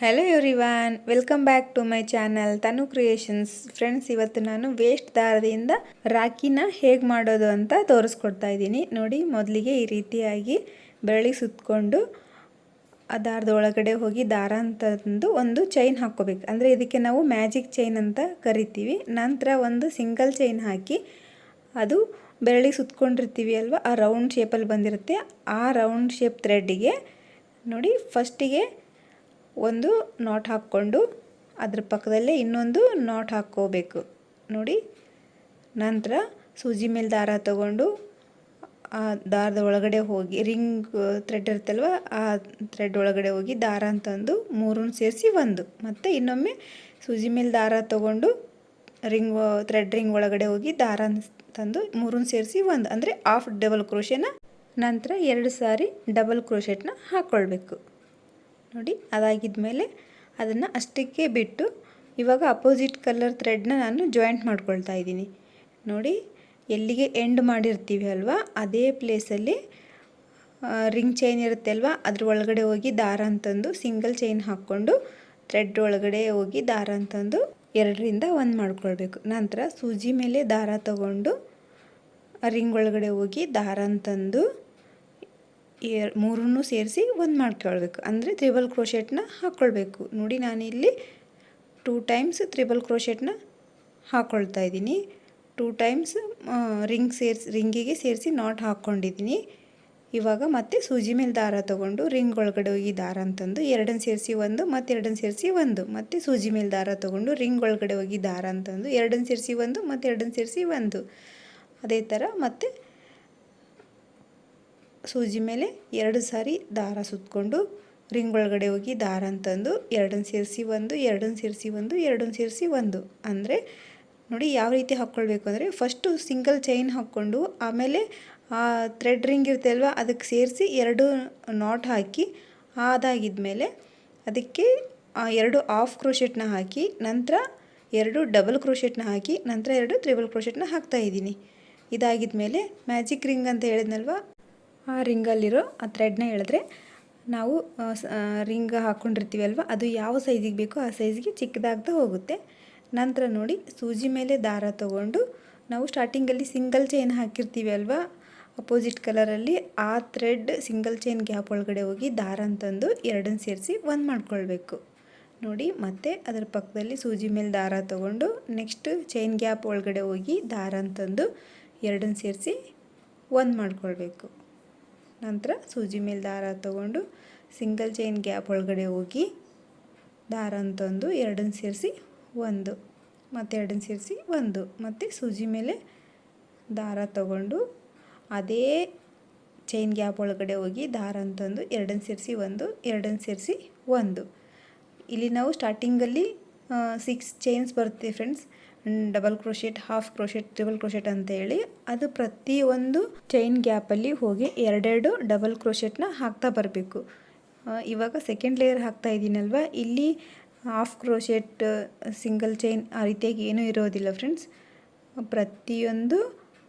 Hello everyone welcome back to my channel Tanu creations friends ಇವತ್ತು ನಾನು waste ದಾರದಿಂದ ರಾಖಿನ ಹೇಗೆ ಮಾಡೋದು ಅಂತ ತೋರಿಸ್ಕೊಡ್ತಾ ಇದ್ದೀನಿ. ನೋಡಿ, ಮೊದಲಿಗೆ ಈ ರೀತಿಯಾಗಿ ಬೆರಳಿ ಸುತ್ತಕೊಂಡು ಆ ದಾರದ ಒಳಗಡೆ ಹೋಗಿ ದಾರ ಅಂತಂದು ಒಂದು ಚೈನ್ ಹಾಕ್ಕೋಬೇಕು. ಅಂದರೆ ಇದಕ್ಕೆ ನಾವು ಮ್ಯಾಜಿಕ್ ಚೈನ್ ಅಂತ ಕರಿತೀವಿ. ನಂತರ ಒಂದು ಸಿಂಗಲ್ ಚೈನ್ ಹಾಕಿ ಅದು ಬೆರಳಿಗೆ ಸುತ್ಕೊಂಡಿರ್ತೀವಿ ಅಲ್ವಾ? ಆ ರೌಂಡ್ ಶೇಪಲ್ಲಿ ಬಂದಿರುತ್ತೆ. ಆ ರೌಂಡ್ ಶೇಪ್ ಥ್ರೆಡ್ಡಿಗೆ ನೋಡಿ ಫಸ್ಟಿಗೆ ಒಂದು ನಾಟ್ ಹಾಕ್ಕೊಂಡು ಅದ್ರ ಪಕ್ಕದಲ್ಲೇ ಇನ್ನೊಂದು ನಾಟ್ ಹಾಕ್ಕೋಬೇಕು. ನೋಡಿ, ನಂತರ ಸೂಜಿ ಮೇಲೆ ದಾರ ತಗೊಂಡು ಆ ದಾರದ ಒಳಗಡೆ ಹೋಗಿ ರಿಂಗ್ ಥ್ರೆಡ್ ಇರುತ್ತಲ್ವ, ಆ ಥ್ರೆಡ್ ಒಳಗಡೆ ಹೋಗಿ ದಾರ ಅಂತಂದು ಮೂರನ್ನು ಸೇರಿಸಿ ಒಂದು. ಮತ್ತು ಇನ್ನೊಮ್ಮೆ ಸೂಜಿ ಮೇಲೆ ದಾರ ತಗೊಂಡು ರಿಂಗ್ ಥ್ರೆಡ್ ರಿಂಗ್ ಒಳಗಡೆ ಹೋಗಿ ದಾರ ತಂದು ಮೂರನ್ನು ಸೇರಿಸಿ ಒಂದು. ಅಂದರೆ ಆಫ್ ಡಬಲ್ ಕ್ರೋಶೆನ ನಂತರ ಎರಡು ಸಾರಿ ಡಬಲ್ ಕ್ರೋಶೆಟ್ನ ಹಾಕ್ಕೊಳ್ಬೇಕು ನೋಡಿ ಅದಾಗಿದ ಮೇಲೆ ಅದನ್ನು ಅಷ್ಟಕ್ಕೆ ಬಿಟ್ಟು ಇವಾಗ ಅಪೋಸಿಟ್ ಕಲರ್ ಥ್ರೆಡ್ನ ನಾನು ಜಾಯಿಂಟ್ ಮಾಡ್ಕೊಳ್ತಾ ಇದ್ದೀನಿ. ನೋಡಿ, ಎಲ್ಲಿಗೆ ಎಂಡ್ ಮಾಡಿರ್ತೀವಿ ಅಲ್ವಾ, ಅದೇ ಪ್ಲೇಸಲ್ಲಿ ರಿಂಗ್ ಚೈನ್ ಇರುತ್ತೆ ಅಲ್ವಾ, ಅದ್ರ ಒಳಗಡೆ ಹೋಗಿ ದಾರ ಅಂತಂದು ಸಿಂಗಲ್ ಚೈನ್ ಹಾಕ್ಕೊಂಡು ಥ್ರೆಡ್ ಒಳಗಡೆ ಹೋಗಿ ದಾರ ಅಂತಂದು ಎರಡರಿಂದ ಒಂದು ಮಾಡ್ಕೊಳ್ಬೇಕು. ನಂತರ ಸೂಜಿ ಮೇಲೆ ದಾರ ತಗೊಂಡು ರಿಂಗ್ ಒಳಗಡೆ ಹೋಗಿ ದಾರ ಅಂತಂದು ಎರ್ ಮೂರನ್ನು ಸೇರಿಸಿ ಒಂದು ಮಾಡ್ಕೊಳ್ಬೇಕು ಅಂದರೆ ತ್ರಿಬಲ್ ಕ್ರೋಶೆಟ್ನ ಹಾಕ್ಕೊಳ್ಬೇಕು ನೋಡಿ ನಾನಿಲ್ಲಿ ಟೂ ಟೈಮ್ಸ್ ತ್ರಿಬಲ್ ಕ್ರೋಶೆಟ್ನ ಹಾಕ್ಕೊಳ್ತಾ ಇದ್ದೀನಿ. ಟೂ ಟೈಮ್ಸ್ ರಿಂಗ್ ಸೇರಿಸಿ, ರಿಂಗಿಗೆ ಸೇರಿಸಿ ನಾಟ್ ಹಾಕ್ಕೊಂಡಿದ್ದೀನಿ. ಇವಾಗ ಮತ್ತೆ ಸೂಜಿ ಮೇಲೆ ದಾರ ತೊಗೊಂಡು ರಿಂಗ್ ಒಳಗಡೆ ಹೋಗಿ ದಾರ ಅಂತಂದು ಎರಡನ್ನು ಸೇರಿಸಿ ಒಂದು, ಮತ್ತು ಎರಡನ್ನು ಸೇರಿಸಿ ಒಂದು, ಮತ್ತು ಸೂಜಿ ಮೇಲೆ ದಾರ ತೊಗೊಂಡು ರಿಂಗ್ ಒಳಗಡೆ ಹೋಗಿ ದಾರ ಅಂತಂದು ಎರಡನ್ನು ಸೇರಿಸಿ ಒಂದು, ಮತ್ತು ಎರಡನ್ನು ಸೇರಿಸಿ ಒಂದು. ಅದೇ ಥರ ಮತ್ತು ಸೂಜಿ ಮೇಲೆ ಎರಡು ಸಾರಿ ದಾರ ಸುತ್ತಕೊಂಡು ರಿಂಗ್ ಒಳಗಡೆ ಹೋಗಿ ದಾರ ಅಂತಂದು ಎರಡನ್ನು ಸೇರಿಸಿ ಒಂದು ಎರಡನ್ನು ಸೇರಿಸಿ ಒಂದು ಎರಡನ್ನು ಸೇರಿಸಿ ಒಂದು. ಅಂದರೆ ನೋಡಿ ಯಾವ ರೀತಿ ಹಾಕ್ಕೊಳ್ಬೇಕು ಅಂದರೆ ಫಸ್ಟು ಸಿಂಗಲ್ ಚೈನ್ ಹಾಕ್ಕೊಂಡು ಆಮೇಲೆ ಆ ಥ್ರೆಡ್ ರಿಂಗ್ ಇರುತ್ತೆ ಅಲ್ವಾ ಅದಕ್ಕೆ ಸೇರಿಸಿ ಎರಡು ನಾಟ್ ಹಾಕಿ ಅದಾಗಿದ್ಮೇಲೆ ಅದಕ್ಕೆ ಎರಡು ಆಫ್ ಕ್ರೋಶೆಟ್ನ ಹಾಕಿ, ನಂತರ ಎರಡು ಡಬಲ್ ಕ್ರೋಶೆಟ್ನ ಹಾಕಿ, ನಂತರ ಎರಡು ತ್ರಿಬಲ್ ಕ್ರೋಶೆಟ್ನ ಹಾಕ್ತಾ ಇದ್ದೀನಿ. ಇದಾಗಿದ ಮೇಲೆ ಮ್ಯಾಜಿಕ್ ರಿಂಗ್ ಅಂತ ಹೇಳಿದ್ನಲ್ವ ಆ ರಿಂಗಲ್ಲಿರೋ ಆ ಥ್ರೆಡ್ನ ಹೇಳಿದ್ರೆ ನಾವು ರಿಂಗ್ ಹಾಕ್ಕೊಂಡಿರ್ತೀವಿ ಅಲ್ವ ಅದು ಯಾವ ಸೈಜಿಗೆ ಬೇಕೋ ಆ ಸೈಜ್ಗೆ ಚಿಕ್ಕದಾಗ್ತಾ ಹೋಗುತ್ತೆ. ನಂತರ ನೋಡಿ, ಸೂಜಿ ಮೇಲೆ ದಾರ ತಗೊಂಡು ನಾವು ಸ್ಟಾರ್ಟಿಂಗಲ್ಲಿ ಸಿಂಗಲ್ ಚೈನ್ ಹಾಕಿರ್ತೀವಿ ಅಲ್ವಾ ಅಪೋಸಿಟ್ ಕಲರಲ್ಲಿ ಆ ಥ್ರೆಡ್ ಸಿಂಗಲ್ ಚೈನ್ ಗ್ಯಾಪ್ ಒಳಗಡೆ ಹೋಗಿ ದಾರ ಅಂತಂದು ಎರಡನ್ನು ಸೇರಿಸಿ ಒಂದು ಮಾಡ್ಕೊಳ್ಬೇಕು. ನೋಡಿ, ಮತ್ತೆ ಅದರ ಪಕ್ಕದಲ್ಲಿ ಸೂಜಿ ಮೇಲೆ ದಾರ ತಗೊಂಡು ನೆಕ್ಸ್ಟ್ ಚೈನ್ ಗ್ಯಾಪ್ ಒಳಗಡೆ ಹೋಗಿ ದಾರ ಅಂತಂದು ಎರಡನ್ನು ಸೇರಿಸಿ ಒಂದು ಮಾಡ್ಕೊಳ್ಬೇಕು. ನಂತರ ಸೂಜಿ ಮೇಲೆ ದಾರ ತಗೊಂಡು ಸಿಂಗಲ್ ಚೈನ್ ಗ್ಯಾಪ್ ಒಳಗಡೆ ಹೋಗಿ ದಾರ ಅಂತಂದು ಎರಡನ್ನು ಸೇರಿಸಿ ಒಂದು, ಮತ್ತು ಎರಡನ್ನು ಸೇರಿಸಿ ಒಂದು, ಮತ್ತು ಸೂಜಿ ಮೇಲೆ ದಾರ ತಗೊಂಡು ಅದೇ ಚೈನ್ ಗ್ಯಾಪ್ ಒಳಗಡೆ ಹೋಗಿ ದಾರ ಅಂತಂದು ಎರಡನ್ನು ಸೇರಿಸಿ ಒಂದು ಎರಡನ್ನು ಸೇರಿಸಿ ಒಂದು. ಇಲ್ಲಿ ನಾವು ಸ್ಟಾರ್ಟಿಂಗಲ್ಲಿ ಸಿಕ್ಸ್ ಚೈನ್ಸ್ ಬರುತ್ತೆ friends double crochet half crochet treble crochet ಅಂತ ಹೇಳಿ ಅದು ಪ್ರತಿಯೊಂದು ಚೈನ್ ಗ್ಯಾಪಲ್ಲಿ ಹೋಗಿ ಎರಡೆರಡು ಡಬಲ್ ಕ್ರೋಶೆಟ್ನ ಹಾಕ್ತಾ ಬರಬೇಕು. ಇವಾಗ ಸೆಕೆಂಡ್ ಲೇಯರ್ ಹಾಕ್ತಾ ಇದ್ದೀನಲ್ವ? ಇಲ್ಲಿ ಹಾಫ್ ಕ್ರೋಶೆಟ್ ಸಿಂಗಲ್ ಚೈನ್ ಆ ರೀತಿಯಾಗಿ ಏನೂ ಇರೋದಿಲ್ಲ ಫ್ರೆಂಡ್ಸ್ ಪ್ರತಿಯೊಂದು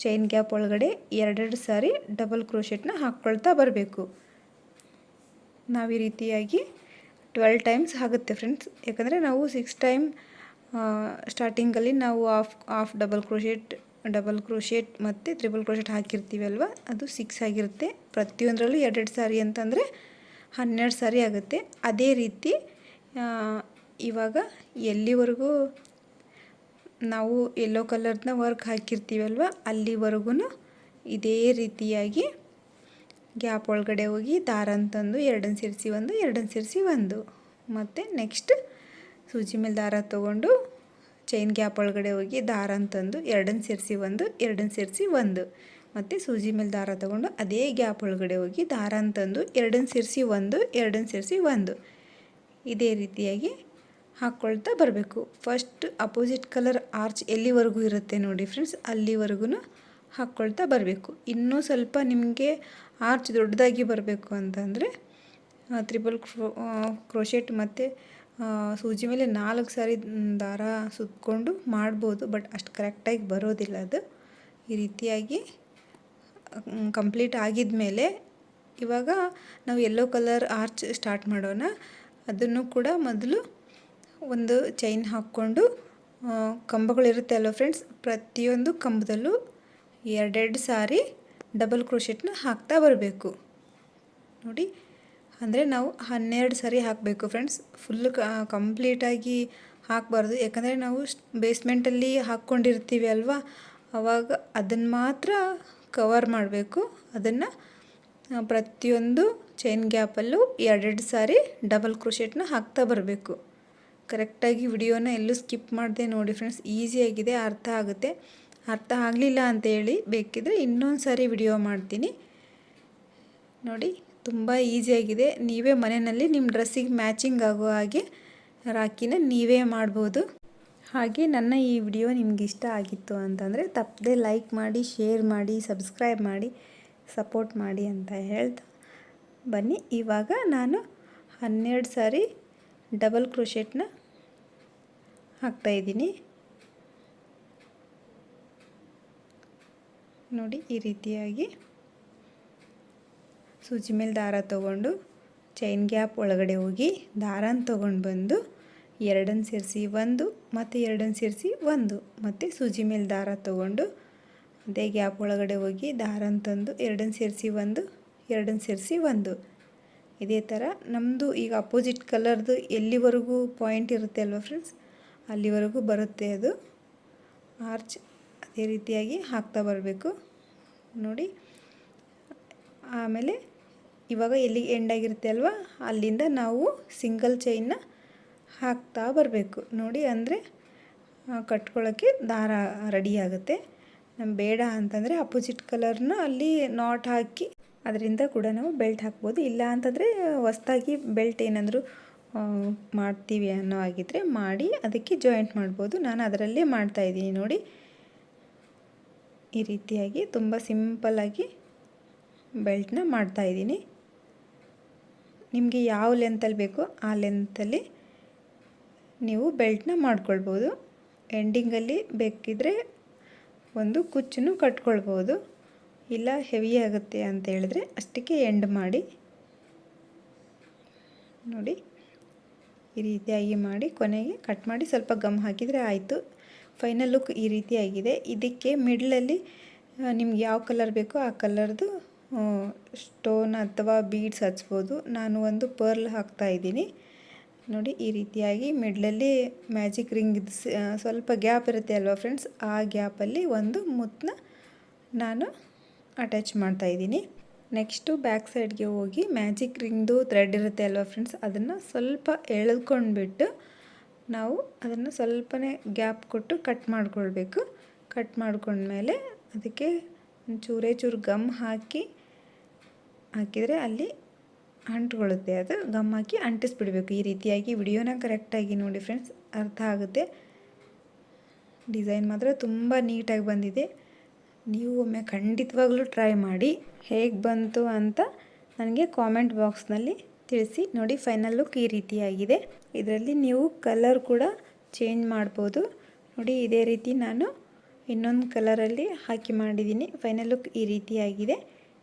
ಚೈನ್ ಗ್ಯಾಪ್ ಒಳಗಡೆ ಎರಡೆರಡು ಸಾರಿ ಡಬಲ್ ಕ್ರೋಶೆಟ್ನ ಹಾಕ್ಕೊಳ್ತಾ ಬರಬೇಕು. ನಾವು ಈ ರೀತಿಯಾಗಿ ಟ್ವೆಲ್ ಟೈಮ್ಸ್ ಆಗುತ್ತೆ ಫ್ರೆಂಡ್ಸ್ ಯಾಕಂದರೆ ನಾವು ಸಿಕ್ಸ್ ಟೈಮ್ ಸ್ಟಾರ್ಟಿಂಗಲ್ಲಿ ನಾವು half half double crochet double crochet ಮತ್ತು ತ್ರಿಬಲ್ ಕ್ರೋಶೆಟ್ ಹಾಕಿರ್ತೀವಿ ಅಲ್ವಾ? ಅದು ಸಿಕ್ಸ್ ಆಗಿರುತ್ತೆ. ಪ್ರತಿಯೊಂದರಲ್ಲೂ ಎರಡೆರಡು ಸಾರಿ ಅಂತಂದರೆ ಹನ್ನೆರಡು ಸಾರಿ ಆಗುತ್ತೆ. ಅದೇ ರೀತಿ ಇವಾಗ ಎಲ್ಲಿವರೆಗೂ ನಾವು ಯೆಲ್ಲೋ ಕಲರ್ನ ವರ್ಕ್ ಹಾಕಿರ್ತೀವಲ್ವ ಅಲ್ಲಿವರೆಗೂ ಇದೇ ರೀತಿಯಾಗಿ ಗ್ಯಾಪ್ ಒಳಗಡೆ ಹೋಗಿ ದಾರ ಅಂತಂದು, ಎರಡನ್ನು ಸೇರಿಸಿ ಒಂದು, ಎರಡನ್ನು ಸೇರಿಸಿ ಒಂದು. ಮತ್ತು ನೆಕ್ಸ್ಟ್ ಸೂಜಿ ಮೇಲೆ ದಾರ ತೊಗೊಂಡು ಚೈನ್ ಗ್ಯಾಪ್ ಒಳಗಡೆ ಹೋಗಿ ದಾರ ಅಂತಂದು ಎರಡನ್ನು ಸೇರಿಸಿ ಒಂದು ಎರಡನ್ನು ಸೇರಿಸಿ ಒಂದು. ಮತ್ತು ಸೂಜಿ ಮೇಲೆ ದಾರ ತೊಗೊಂಡು ಅದೇ ಗ್ಯಾಪ್ ಒಳಗಡೆ ಹೋಗಿ ದಾರ ಅಂತಂದು ಎರಡನ್ನು ಸೇರಿಸಿ ಒಂದು ಎರಡನ್ನು ಸೇರಿಸಿ ಒಂದು. ಇದೇ ರೀತಿಯಾಗಿ ಹಾಕ್ಕೊಳ್ತಾ ಬರಬೇಕು. ಫಸ್ಟ್ ಅಪೋಸಿಟ್ ಕಲರ್ ಆರ್ಚ್ ಎಲ್ಲಿವರೆಗೂ ಇರುತ್ತೆ ನೋಡಿ ಫ್ರೆಂಡ್ಸ್ ಅಲ್ಲಿವರೆಗೂ ಹಾಕ್ಕೊಳ್ತಾ ಬರಬೇಕು. ಇನ್ನೂ ಸ್ವಲ್ಪ ನಿಮಗೆ ಆರ್ಚ್ ದೊಡ್ಡದಾಗಿ ಬರಬೇಕು ಅಂತಂದರೆ ತ್ರಿಬಲ್ ಕ್ರೋ ಕ್ರೋಶೆಟ್ ಮತ್ತು ಸೂಜಿ ಮೇಲೆ ನಾಲ್ಕು ಸಾರಿ ದಾರ ಸುತ್ತಕೊಂಡು ಮಾಡ್ಬೋದು, ಬಟ್ ಅಷ್ಟು ಕರೆಕ್ಟಾಗಿ ಬರೋದಿಲ್ಲ ಅದು. ಈ ರೀತಿಯಾಗಿ ಕಂಪ್ಲೀಟ್ ಆಗಿದ ಮೇಲೆ ಇವಾಗ ನಾವು ಯೆಲ್ಲೋ ಕಲರ್ ಆರ್ಚ್ ಸ್ಟಾರ್ಟ್ ಮಾಡೋಣ. ಅದನ್ನು ಕೂಡ ಮೊದಲು ಒಂದು ಚೈನ್ ಹಾಕ್ಕೊಂಡು ಕಂಬಗಳಿರುತ್ತೆ ಅಲ್ವ ಫ್ರೆಂಡ್ಸ್ ಪ್ರತಿಯೊಂದು ಕಂಬದಲ್ಲೂ ಎರಡೆರಡು ಸಾರಿ ಡಬಲ್ ಕ್ರೋಶೆಟ್ನ ಹಾಕ್ತಾ ಬರಬೇಕು. ನೋಡಿ ಅಂದರೆ ನಾವು ಹನ್ನೆರಡು ಸರಿ ಹಾಕಬೇಕು ಫ್ರೆಂಡ್ಸ್ ಫುಲ್ ಕಂಪ್ಲೀಟಾಗಿ ಹಾಕಬಾರ್ದು. ಯಾಕಂದರೆ ನಾವು ಬೇಸ್ಮೆಂಟಲ್ಲಿ ಹಾಕ್ಕೊಂಡಿರ್ತೀವಿ ಅಲ್ವಾ? ಆವಾಗ ಅದನ್ನು ಮಾತ್ರ ಕವರ್ ಮಾಡಬೇಕು. ಅದನ್ನು ಪ್ರತಿಯೊಂದು ಚೈನ್ ಗ್ಯಾಪಲ್ಲೂ ಎರಡೆರಡು ಸಾರಿ ಡಬಲ್ ಕ್ರೋಶೆಟ್ನ ಹಾಕ್ತಾ ಬರಬೇಕು. ಕರೆಕ್ಟಾಗಿ ವಿಡಿಯೋನ ಎಲ್ಲೂ ಸ್ಕಿಪ್ ಮಾಡಿದೆ ನೋಡಿ ಫ್ರೆಂಡ್ಸ್ ಈಸಿಯಾಗಿದೆ ಅರ್ಥ ಆಗುತ್ತೆ. ಅರ್ಥ ಆಗಲಿಲ್ಲ ಅಂತೇಳಿ ಬೇಕಿದ್ರೆ ಇನ್ನೊಂದು ಸಾರಿ ವಿಡಿಯೋ ಮಾಡ್ತೀನಿ. ನೋಡಿ. ತುಂಬ ಈಸಿಯಾಗಿದೆ ನೀವೇ ಮನೆಯಲ್ಲಿ ನಿಮ್ಮ ಡ್ರೆಸ್ಸಿಗೆ ಮ್ಯಾಚಿಂಗ್ ಆಗೋ ಹಾಗೆ ರಾಖಿನ ನೀವೇ ಮಾಡ್ಬೋದು. ಹಾಗೆ ನನ್ನ ಈ ವಿಡಿಯೋ ನಿಮ್ಗೆ ಇಷ್ಟ ಆಗಿತ್ತು ಅಂತಂದರೆ ತಪ್ಪದೆ ಲೈಕ್ ಮಾಡಿ ಶೇರ್ ಮಾಡಿ ಸಬ್ಸ್ಕ್ರೈಬ್ ಮಾಡಿ ಸಪೋರ್ಟ್ ಮಾಡಿ ಅಂತ ಹೇಳ್ತಾ ಬನ್ನಿ. ಇವಾಗ ನಾನು ಹನ್ನೆರಡು ಸಾರಿ ಡಬಲ್ ಕ್ರೋಶೆಟ್ನ ಹಾಕ್ತಾಯಿದ್ದೀನಿ ನೋಡಿ ಈ ರೀತಿಯಾಗಿ. ಸೂಜಿ ಮೇಲೆ ದಾರ ತಗೊಂಡು ಚೈನ್ ಗ್ಯಾಪ್ ಒಳಗಡೆ ಹೋಗಿ ದಾರನ ತೊಗೊಂಡು ಬಂದು ಎರಡನ್ನು ಸೇರಿಸಿ ಒಂದು ಮತ್ತು ಎರಡನ್ನು ಸೇರಿಸಿ ಒಂದು ಮತ್ತು ಸೂಜಿ ಮೇಲೆ ದಾರ ತಗೊಂಡು ಅದೇ ಗ್ಯಾಪ್ ಒಳಗಡೆ ಹೋಗಿ ದಾರನ ತಂದು ಎರಡನ್ನು ಸೇರಿಸಿ ಒಂದು ಎರಡನ್ನು ಸೇರಿಸಿ ಒಂದು. ಇದೇ ಥರ ನಮ್ಮದು ಈಗ ಅಪೋಸಿಟ್ ಕಲರ್ದು ಎಲ್ಲಿವರೆಗೂ ಪಾಯಿಂಟ್ ಇರುತ್ತೆ ಅಲ್ವಾ ಫ್ರೆಂಡ್ಸ್ ಅಲ್ಲಿವರೆಗೂ ಬರುತ್ತೆ ಅದು. ಆರ್ಚ್ ಅದೇ ರೀತಿಯಾಗಿ ಹಾಕ್ತಾ ಬರಬೇಕು. ನೋಡಿ, ಆಮೇಲೆ ಇವಾಗ ಎಲ್ಲಿ ಎಂಡ್ ಆಗಿರುತ್ತೆ ಅಲ್ವಾ? ಅಲ್ಲಿಂದ ನಾವು ಸಿಂಗಲ್ ಚೈನ್ನ ಹಾಕ್ತಾ ಬರಬೇಕು. ನೋಡಿ, ಅಂದರೆ ಕಟ್ಕೊಳ್ಳೋಕ್ಕೆ ದಾರ ರೆಡಿ ಆಗುತ್ತೆ. ನಮ್ಮ ಬೇಡ ಅಂತಂದರೆ ಅಪೋಸಿಟ್ ಕಲರ್ನ ಅಲ್ಲಿ ನಾಟ್ ಹಾಕಿ ಅದರಿಂದ ಕೂಡ ನಾವು ಬೆಲ್ಟ್ ಹಾಕ್ಬೋದು. ಇಲ್ಲ ಅಂತಂದರೆ ಹೊಸ್ದಾಗಿ ಬೆಲ್ಟ್ ಏನಾದರೂ ಮಾಡ್ತೀವಿ ಅನ್ನೋ ಆಗಿದ್ದರೆ ಮಾಡಿ ಅದಕ್ಕೆ ಜಾಯಿಂಟ್ ಮಾಡ್ಬೋದು. ನಾನು ಅದರಲ್ಲೇ ಮಾಡ್ತಾಯಿದ್ದೀನಿ ನೋಡಿ, ಈ ರೀತಿಯಾಗಿ ತುಂಬ ಸಿಂಪಲ್ಲಾಗಿ ಬೆಲ್ಟ್ನ ಮಾಡ್ತಾಯಿದ್ದೀನಿ ನಿಮಗೆ ಯಾವ ಲೆಂತಲ್ಲಿ ಬೇಕೋ ಆ ಲೆಂತಲ್ಲಿ ನೀವು ಬೆಲ್ಟ್ನ ಮಾಡ್ಕೊಳ್ಬೋದು. ಎಂಡಿಂಗಲ್ಲಿ ಬೇಕಿದ್ರೆ ಒಂದು ಕುಚ್ಚನ್ನು ಕಟ್ಕೊಳ್ಬೋದು. ಇಲ್ಲ ಹೆವಿ ಆಗುತ್ತೆ ಅಂತ ಹೇಳಿದ್ರೆ ಅಷ್ಟಕ್ಕೆ ಎಂಡ್ ಮಾಡಿ. ನೋಡಿ, ಈ ರೀತಿಯಾಗಿ ಮಾಡಿ ಕೊನೆಗೆ ಕಟ್ ಮಾಡಿ ಸ್ವಲ್ಪ ಗಮ್ ಹಾಕಿದರೆ ಆಯಿತು. ಫೈನಲ್ ಲುಕ್ ಈ ರೀತಿಯಾಗಿದೆ. ಇದಕ್ಕೆ ಮಿಡ್ಲಲ್ಲಿ ನಿಮ್ಗೆ ಯಾವ ಕಲರ್ ಬೇಕೋ ಆ ಕಲರ್ದು ಸ್ಟೋನ್ ಅಥವಾ ಬೀಡ್ಸ್ ಹಚ್ಬೋದು. ನಾನು ಒಂದು ಪರ್ಲ್ ಹಾಕ್ತಾ ಇದ್ದೀನಿ. ನೋಡಿ, ಈ ರೀತಿಯಾಗಿ ಮಿಡ್ಲಲ್ಲಿ ಮ್ಯಾಜಿಕ್ ರಿಂಗ್ ಸ್ವಲ್ಪ ಗ್ಯಾಪ್ ಇರುತ್ತೆ ಅಲ್ವಾ ಫ್ರೆಂಡ್ಸ್? ಆ ಗ್ಯಾಪಲ್ಲಿ ಒಂದು ಮುತ್ತನ್ನ ನಾನು ಅಟ್ಯಾಚ್ ಮಾಡ್ತಾ ಇದ್ದೀನಿ. ನೆಕ್ಸ್ಟು ಬ್ಯಾಕ್ ಸೈಡ್ಗೆ ಹೋಗಿ ಮ್ಯಾಜಿಕ್ ರಿಂಗ್ದು ಥ್ರೆಡ್ ಇರುತ್ತೆ ಅಲ್ವಾ ಫ್ರೆಂಡ್ಸ್? ಅದನ್ನು ಸ್ವಲ್ಪ ಎಳೆದ್ಕೊಂಡ್ಬಿಟ್ಟು ನಾವು ಅದನ್ನು ಸ್ವಲ್ಪನೇ ಗ್ಯಾಪ್ ಕೊಟ್ಟು ಕಟ್ ಮಾಡಿಕೊಳ್ಬೇಕು. ಕಟ್ ಮಾಡ್ಕೊಂಡ್ಮೇಲೆ ಅದಕ್ಕೆ ಚೂರೇ ಚೂರು ಗಮ್ ಹಾಕಿ ಹಾಕಿದರೆ ಅಲ್ಲಿ ಅಂಟ್ಕೊಳ್ಳುತ್ತೆ. ಅದು ಗಮ್ ಹಾಕಿ ಅಂಟಿಸ್ಬಿಡ್ಬೇಕು. ಈ ರೀತಿಯಾಗಿ ವಿಡಿಯೋನ ಕರೆಕ್ಟಾಗಿ ನೋಡಿ ಫ್ರೆಂಡ್ಸ್ ಅರ್ಥ ಆಗುತ್ತೆ. ಡಿಸೈನ್ ಮಾತ್ರ ತುಂಬ ನೀಟಾಗಿ ಬಂದಿದೆ. ನೀವು ಒಮ್ಮೆ ಖಂಡಿತವಾಗ್ಲೂ ಟ್ರೈ ಮಾಡಿ ಹೇಗೆ ಬಂತು ಅಂತ ನನಗೆ ಕಾಮೆಂಟ್ ಬಾಕ್ಸ್ನಲ್ಲಿ ತಿಳಿಸಿ. ನೋಡಿ ಫೈನಲ್ ಲುಕ್ ಈ ರೀತಿಯಾಗಿದೆ. ಇದರಲ್ಲಿ ನೀವು ಕಲರ್ ಕೂಡ ಚೇಂಜ್ ಮಾಡ್ಬೋದು. ನೋಡಿ, ಇದೇ ರೀತಿ ನಾನು ಇನ್ನೊಂದು ಕಲರಲ್ಲಿ ಹಾಕಿ ಮಾಡಿದ್ದೀನಿ. ಫೈನಲ್ ಲುಕ್ ಈ ರೀತಿಯಾಗಿದೆ.